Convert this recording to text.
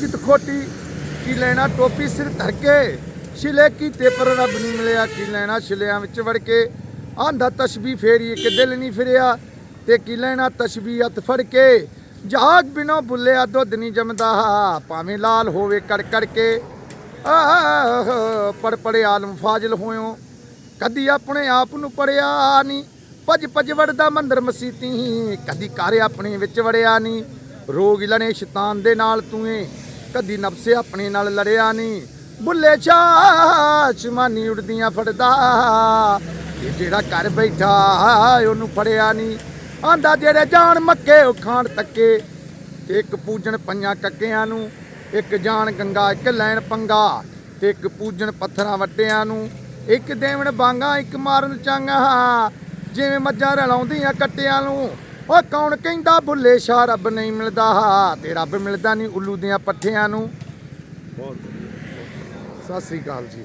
ਜਿਤ ਖੋਟੀ ਕੀ ਲੈਣਾ ਟੋਪੀ ਸਿਰ ਧਰ ਕੇ? ਛਿਲੇ ਕੀਤੇ ਪਰ ਰੱਬ ਨਹੀਂ ਮਿਲਿਆ, ਕੀ ਲੈਣਾ ਛਿਲਿਆਂ ਵਿੱਚ ਵੜ ਕੇ? ਆਂਦਾ ਤਸ਼ਬੀ ਫੇਰੀ ਇੱਕ ਦਿਲ ਨਹੀਂ ਫਿਰਿਆ, ਤੇ ਕੀ ਲੈਣਾ ਤਸ਼ਬੀ ਹੱਥ ਫੜ ਕੇ? ਜਾਗ ਬਿਨੋ ਬੁੱਲਿਆ ਦੁੱਧ ਨਹੀਂ ਜੰਮਦਾ, ਭਾਵੇਂ ਲਾਲ ਹੋਵੇ ਕੜ ਕੜ ਕੇ। ਆਹ, ਪੜ ਪੜੇ ਆਲਮ ਫਾਜ਼ਿਲ ਹੋਇਓ, ਕਦੀ ਆਪਣੇ ਆਪ ਨੂੰ ਪੜਿਆ ਨਹੀਂ। ਭਜ ਭਜ ਵੜਦਾ ਮੰਦਰ ਮਸੀਤੀ, ਕਦੀ ਘਰ ਆਪਣੇ ਵਿੱਚ ਵੜਿਆ ਨਹੀਂ। ਰੋਗ ਲਣੇ ਸ਼ੈਤਾਨ ਦੇ ਨਾਲ ਤੂੰ ਏ। ਕਦੀ ਨਫਸੇ ਆਪਣੇ ਨਾਲ ਲੜਿਆ ਨਹੀਂ। ਬੁੱਲੇ ਚਾਹ ਚਮਾਨੀ ਉੜਦੀਆਂ ਫੜਦਾ। ਇਹ ਜਿਹੜਾ ਘਰ ਬੈਠਾ ਉਹਨੂੰ ਫੜਿਆ ਨਹੀਂ। ਆਂਦਾ ਜਿਹੜੇ ਜਾਣ ਮੱਕੇ, ਉਹ ਖਾਣ ਤੱਕੇ। ਇੱਕ ਪੂਜਣ ਪੰਜਾਂ ਕੱਕਿਆਂ ਨੂੰ, ਇੱਕ ਜਾਣ ਗੰਗਾ, ਇੱਕ ਲੈਣ ਪੰਗਾ। ਤੇ ਇੱਕ ਪੂਜਣ ਪੱਥਰਾਂ ਵੱਟਿਆਂ ਨੂੰ, ਇੱਕ ਦੇਵਣ ਬਾਂਗਾ, ਇੱਕ ਮਾਰਨ ਚਾਂਗਾ। ਜਿਵੇਂ ਮੱਝਾਂ ਰਲਾਉਂਦੀਆਂ ਕੱਟਿਆਂ ਨੂੰ ਉਹ ਕੌਣ ਕਹਿੰਦਾ ਬੁੱਲੇ ਸ਼ਾਹ ਰੱਬ ਨਹੀਂ ਮਿਲਦਾ? ਤੇ ਰੱਬ ਮਿਲਦਾ ਨਹੀਂ ਉੱਲੂ ਦੀਆਂ ਪੱਠਿਆਂ ਨੂੰ। ਬਹੁਤ ਸਤਿ ਸ੍ਰੀ ਅਕਾਲ ਜੀ।